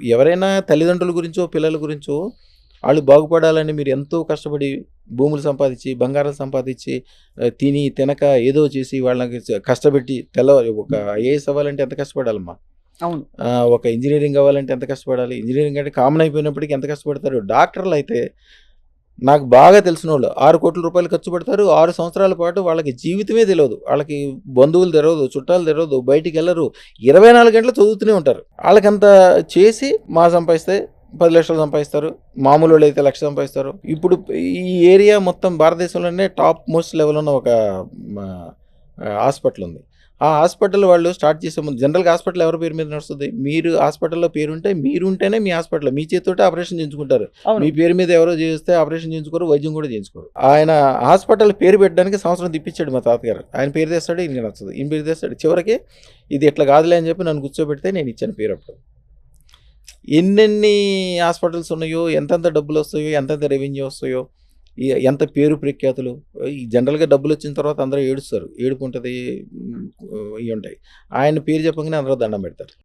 ఎవరైనా తల్లిదండ్రుల గురించో, పిల్లల గురించో ఆళ్ళు బాగుపడాలని మీరు ఎంతో కష్టపడి భూములు సంపాదించి, బంగారాలు సంపాదించి తిని, తినక ఏదో చేసి వాళ్ళకి కష్టపెట్టి తెల్లవారి ఒక ఐఏఎస్ అవ్వాలంటే ఎంత కష్టపడాలమ్మా? అవును. ఒక ఇంజినీరింగ్ అవ్వాలంటే ఎంత కష్టపడాలి? ఇంజినీరింగ్ అంటే కామన్ అయిపోయినప్పటికి ఎంత కష్టపడతారు? డాక్టర్‌లయితే నాకు బాగా తెలిసిన వాళ్ళు ఆరు కోట్ల రూపాయలు ఖర్చు పెడతారు. ఆరు సంవత్సరాల పాటు వాళ్ళకి జీవితమే తెలియదు వాళ్ళకి బంధువులు తెరవదు చుట్టాలు తెరవదు బయటికి వెళ్ళరు ఇరవై నాలుగు గంటలు చదువుతూనే ఉంటారు. వాళ్ళకంత చేసి మా సంపాదిస్తే పది లక్షలు సంపాదిస్తారు. మామూలు వాళ్ళు అయితే లక్ష సంపాదిస్తారు. ఇప్పుడు ఈ ఏరియా మొత్తం భారతదేశంలోనే టాప్ మోస్ట్ లెవెల్ ఉన్న ఒక హాస్పిటల్ ఉంది. ఆ హాస్పిటల్ వాళ్ళు స్టార్ట్ చేసే ముందు జనరల్‌గా హాస్పిటల్ ఎవరి పేరు మీద నడుస్తది? మీరు హాస్పిటల్‌లో పేరుంటే మీరుంటేనే మీ హాస్పిటల్. మీ చేత్తోటే ఆపరేషన్ చేయించుకుంటారు. మీ పేరు మీద ఎవరో చేస్తే ఆపరేషన్ చేయించుకోరు, వైద్యం కూడా చేయించుకోరు. ఆయన హాస్పిటల్ పేరు పెట్టడానికి సంవత్సరం తిప్పించాడు మా తాతగారు. ఆయన పేరు తెస్తాడు, ఈయనకి నచ్చదు. ఈయన పేరు తెస్తాడు. చివరికి ఇది ఇట్లా కాదులే అని చెప్పి నన్ను కూర్చోబెడితే నేను ఇచ్చాను పేరు అప్పుడు. ఎన్నెన్ని హాస్పిటల్స్ ఉన్నాయో, ఎంతెంత డబ్బులొస్తాయో, ఎంతెంత రెవెన్యూ వస్తాయో, ఎంత పేరు ప్రఖ్యాతులు. ఈ జనరల్‌గా డబ్బులొచ్చిన తర్వాత అందరూ ఏడుస్తారు. ఏడుపుంటది. ఇవి ఉంటాయి ఆయన పేరు చెప్పగానే అందరూ దండం పెడతారు.